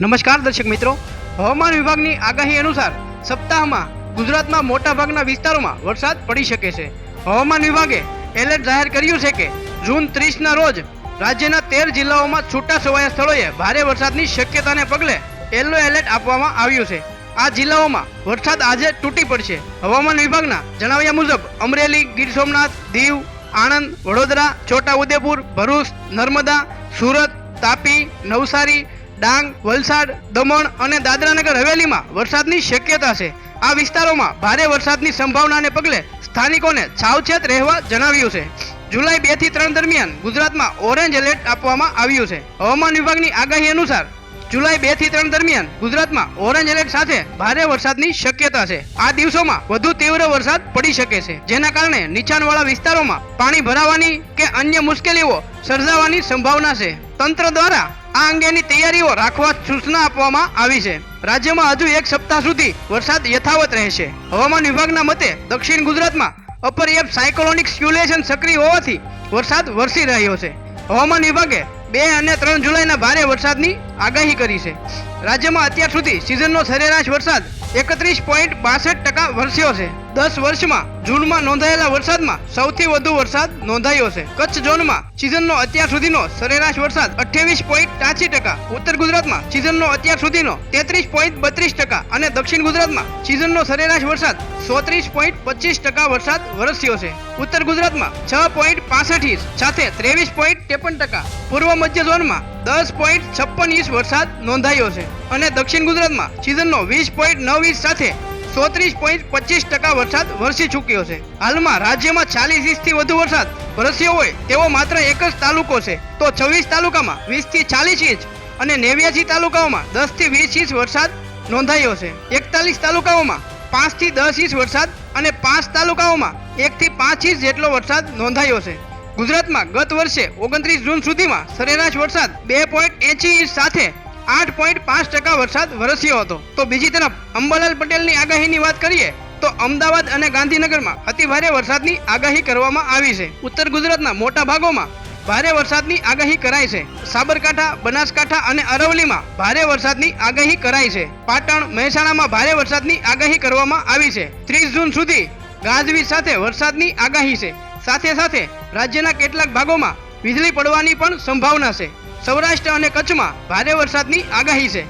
નમસ્કાર દર્શક મિત્રો. હવામાન વિભાગની આગાહી અનુસાર સપ્તાહમાં ગુજરાતમાં મોટાભાગના વિસ્તારોમાં વરસાદ પડી શકે છે. હવામાન વિભાગે એલર્ટ જાહેર કર્યું છે કે જૂન ત્રીસના રોજ રાજ્યના તેર જિલ્લાઓમાં છૂટા છવાયા સ્થળોએ ભારે વરસાદની શક્યતાને પગલે યલો એલર્ટ આપવામાં આવ્યું છે. આ જિલ્લાઓમાં વરસાદ આજે તૂટી પડશે. હવામાન વિભાગના જણાવ્યા મુજબ અમરેલી, ગીર સોમનાથ, દીવ, આણંદ, વડોદરા છોટા ઉદેપુર ભરૂચ, નર્મદા, સુરત, તાપી, નવસારી ડાંગ, વલસાડ, દમણ અને દાદરાનગર હવેલીમાં વરસાદની શક્યતા છે. આ વિસ્તારોમાં ભારે વરસાદની સંભાવનાને પગલે સ્થાનિકોને સાવચેત રહેવા જણાવ્યું છે. જુલાઈ બેથી ત્રણ દરમિયાન ગુજરાતમાં ઓરેન્જ એલર્ટ આપવામાં આવ્યું છે. હવામાન વિભાગની આગાહી અનુસાર જુલાઈ બેથી ત્રણ દરમિયાન ગુજરાતમાં ઓરેન્જ એલર્ટ સાથે ભારે વરસાદની શક્યતા છે. આ દિવસોમાં વધુ તીવ્ર વરસાદ પડી શકે છે, જેના કારણે નીચાણવાળા વિસ્તારોમાં પાણી ભરાવાની કે અન્ય મુશ્કેલીઓ સર્જાવાની સંભાવના છે. તંત્ર દ્વારા આ અંગેની તૈયારીઓ રાખવા સૂચના આપવામાં આવી છે. રાજ્યમાં હજુ એક સપ્તાહ સુધી વરસાદ યથાવત રહેશે. હવામાન વિભાગના મતે દક્ષિણ ગુજરાતમાં અપર એપ સાયકોલોનિક સ્ક્યુલેશન સક્રિય હોવાથી વરસાદ વરસી રહ્યો છે. હવામાન વિભાગે બે અને ત્રણ જુલાઈના ભારે વરસાદની આગાહી કરી છે. રાજ્યમાં અત્યાર સુધી સિઝનનો સરેરાશ વરસાદ એકત્રીસ પોઈન્ટ બાસઠ ટકા વરસ્યો છે. દસ વર્ષમાં જૂનમાં નોંધાયેલા વરસાદમાં સૌથી વધુ વરસાદ નોંધાયો છે. કચ્છ ઝોનમાં સિઝનનો અત્યાર સુધીનો સરેરાશ વરસાદ અઠ્યાવીસ પોઈન્ટ ત્યાસી ટકા. ઉત્તર ગુજરાતમાં સિઝનનો અત્યાર સુધીનો તેત્રીસ પોઈન્ટ બત્રીસ ટકા અને દક્ષિણ ગુજરાતમાં સિઝનનો સરેરાશ વરસાદ સોત્રીસ પોઈન્ટ પચીસ ટકા વરસાદ વરસ્યો છે. ઉત્તર ગુજરાતમાં છ પોઈન્ટ પાસઠ સાથે ત્રેવીસ પોઈન્ટ ત્રેપન ટકા. પૂર્વ મધ્ય ઝોનમાં દસ પોઈન્ટ છપ્પન ઇંચ વરસાદ નોંધાયો છે અને દક્ષિણ ગુજરાતમાં સિઝનનો વીસ પોઈન્ટ નવ ઇંચ સાથે ચોત્રીસ પોઈન્ટ પચીસ ટકા વરસાદ વરસી ચૂક્યો છે. હાલમાં રાજ્યમાં ચાલીસ ઇંચથી વધુ વરસાદ વરસ્યો હોય તેવો માત્ર એક જ તાલુકો છે. તો છવ્વીસ તાલુકામાં વીસથી ચાલીસ ઇંચ અને નેવ્યાસી તાલુકાઓમાં દસથી વીસ ઇંચ વરસાદ નોંધાયો છે. એકતાલીસ તાલુકાઓમાં પાંચથી દસ ઇંચ વરસાદ અને પાંચ તાલુકાઓમાં એકથી પાંચ ઇંચ જેટલો વરસાદ નોંધાયો છે. ગુજરાતમાં ગત વર્ષે ઓગણત્રીસ જૂન સુધીમાં સરેરાશ વરસાદ બે પોઈન્ટ એંચી ઇંચ સાથે આઠ પોઈન્ટ પાંચ ટકા વરસાદ વરસ્યો હતો. તો બીજી તરફ અંબાલાલ પટેલની આગાહીની વાત કરીએ, તો અમદાવાદ અને ગાંધીનગરમાં અતિભારે વરસાદની આગાહી કરવામાં આવી છે. ઉત્તર ગુજરાતના મોટા ભાગોમાં ભારે વરસાદની આગાહી કરાઈ છે. સાબરકાંઠા, બનાસકાંઠા અને અરવલીમાં ભારે વરસાદની આગાહી કરાઈ છે. પાટણ, મહેસાણામાં ભારે વરસાદની આગાહી કરવામાં આવી છે. ત્રીસ જૂન સુધી ગાજવીજ સાથે વરસાદની આગાહી છે. સાથે સાથે રાજ્યના કેટલાક ભાગોમાં વીજળી પડવાની પણ સંભાવના છે. સૌરાષ્ટ્ર અને કચ્છમાં ભારે વરસાદની આગાહી છે.